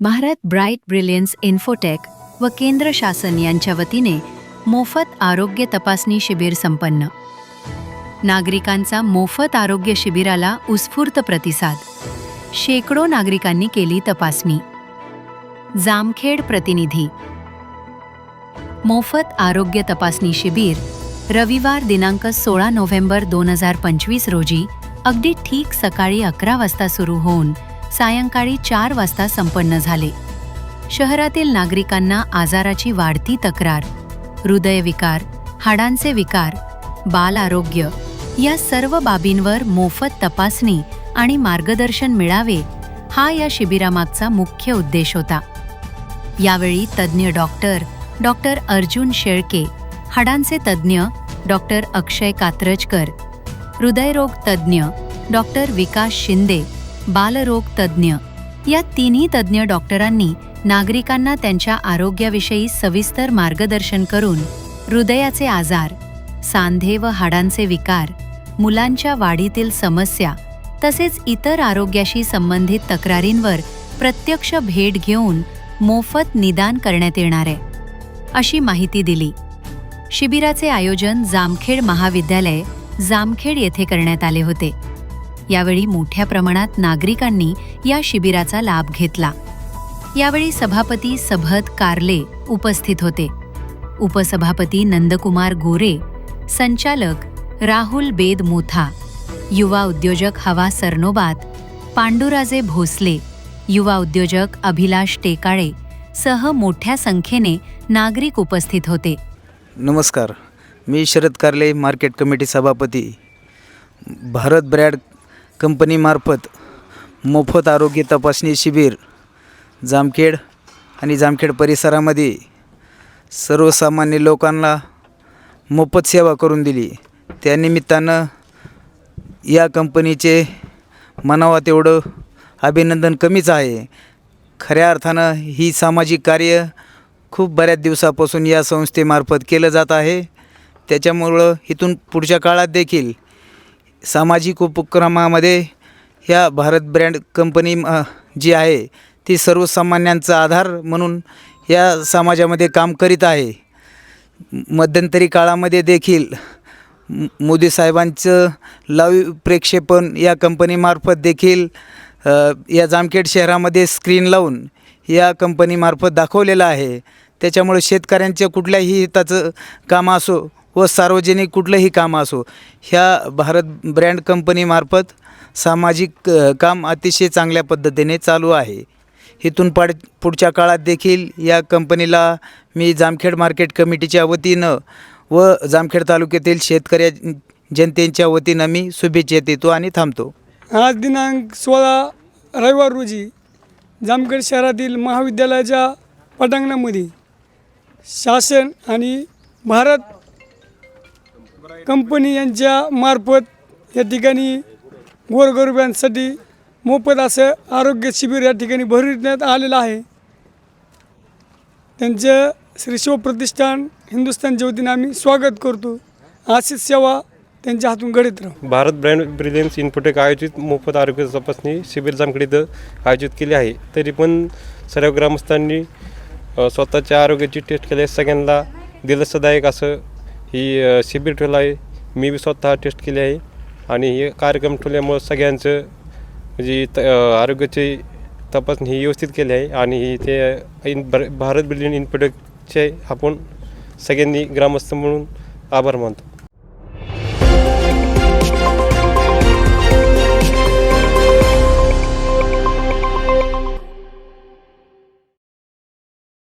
Bharat bright brilliance infotech व केंद्र शासन यांच्या वतीने मोफत आरोग्य तपासणी शिबिर संपन्न. नागरिकांचा मोफत आरोग्य शिबिराला उत्स्फूर्त प्रतिसाद. शेकडो नागरिकांनी केली तपासणी. जामखेड प्रतिनिधी. मोफत आरोग्य तपासणी शिबिर रविवार दिनांक सोळा नोव्हेंबर दोन हजार पंचवीस रोजी अगदी ठीक सकाळी अकरा वाजता सुरू होऊन सायंकाळी चार वाजता संपन्न झाले. शहरातील नागरिकांना आजाराची वाढती तक्रार हृदयविकार हाडांचे विकार बाल आरोग्य या सर्व बाबींवर मोफत तपासणी आणि मार्गदर्शन मिळावे हा या शिबिरामागचा मुख्य उद्देश होता. यावेळी तज्ज्ञ डॉक्टर डॉक्टर अर्जुन शेळके हाडांचे तज्ज्ञ डॉक्टर अक्षय कात्रजकर हृदयरोग तज्ज्ञ डॉक्टर विकास शिंदे बालरोग तज्ज्ञ या तिन्ही तज्ज्ञ डॉक्टरांनी नागरिकांना त्यांच्या आरोग्याविषयी सविस्तर मार्गदर्शन करून हृदयाचे आजार सांधे व हाडांचे विकार मुलांच्या वाढीतील समस्या तसेच इतर आरोग्याशी संबंधित तक्रारींवर प्रत्यक्ष भेट घेऊन मोफत निदान करण्यात येणार आहे अशी माहिती दिली. शिबिराचे आयोजन जामखेड महाविद्यालय जामखेड येथे करण्यात आले होते. यावेळी मोठ्या प्रमाणात नागरिकांनी या शिबिराचा लाभ घेतला. यावेळी सभापती सभत कारले उपस्थित होते. उपसभापती नंदकुमार गोरे संचालक राहुल बेद मोथा युवा उद्योजक हवा सरनोबात पांडुराजे भोसले युवा उद्योजक अभिलाष टेकाळे सह मोठ्या संख्येने नागरिक उपस्थित होते. नमस्कार मी शरद कारले मार्केट कमिटी सभापती. भारत ब्रॅड कंपनीमार्फत मोफत आरोग्य तपासणी शिबिर जामखेड आणि जामखेड परिसरामध्ये सर्वसामान्य लोकांना मोफत सेवा करून दिली. त्यानिमित्तानं या कंपनीचे म्हणावा तेवढं अभिनंदन कमीच आहे. खऱ्या अर्थानं ही सामाजिक कार्य खूप बऱ्याच दिवसापासून या संस्थेमार्फत केलं जात आहे. त्याच्यामुळं इथून पुढच्या काळात देखील सामाजिक उपक्रमामध्ये ह्या भारत ब्रँड कंपनी जी आहे ती सर्वसामान्यांचा आधार म्हणून या समाजामध्ये काम करीत आहे. मध्यंतरी काळामध्ये देखील मोदी साहेबांचं लाईव्ह प्रेक्षेपण या कंपनीमार्फत देखील या जामखेड शहरामध्ये स्क्रीन लावून या कंपनीमार्फत दाखवलेलं आहे. त्याच्यामुळे शेतकऱ्यांच्या कुठल्याही हिताचं काम असो व सार्वजनिक कुठलंही काम असो ह्या भारत ब्रँड कंपनीमार्फत सामाजिक काम अतिशय चांगल्या पद्धतीने चालू आहे. इथून पाड पुढच्या काळात देखील या कंपनीला मी जामखेड मार्केट कमिटीच्या वतीनं व जामखेड तालुक्यातील शेतकऱ्या जनतेच्या वतीनं मी शुभेच्छा देतो आणि थांबतो. आज दिनांक सोळा रविवार रोजी जामखेड शहरातील महाविद्यालयाच्या पटांगणामध्ये शासन आणि भारत कंपनी यांच्या मार्फत या ठिकाणी गोरगरिबांसाठी मोफत असं आरोग्य शिबिर या ठिकाणी भरविण्यात आलेलं आहे. त्यांचं श्री शिवप्रतिष्ठान हिंदुस्थानच्या वतीने आम्ही स्वागत करतो. आशीष सेवा त्यांच्या हातून घडत राहू. भारत ब्रँड ब्रिलियन्स इन्फोटेक आयोजित मोफत आरोग्य तपासणी शिबिर जामखेड इथं आयोजित केली आहे. तरी पण सर्व ग्रामस्थांनी स्वतःच्या आरोग्याची टेस्ट केली सगळ्यांना दिलसदायक असं ही शिबिर ठेवलं आहे. मी बी स्वतः टेस्ट केली आहे. आणि हे कार्यक्रम ठेवल्यामुळं सगळ्यांचं म्हणजे त आरोग्याची तपासणी ही व्यवस्थित केली आहे. आणि ही ते इन भारत बिल्डिंग इन्फोटेकचे आपण सगळ्यांनी ग्रामस्थ म्हणून आभार मानतो.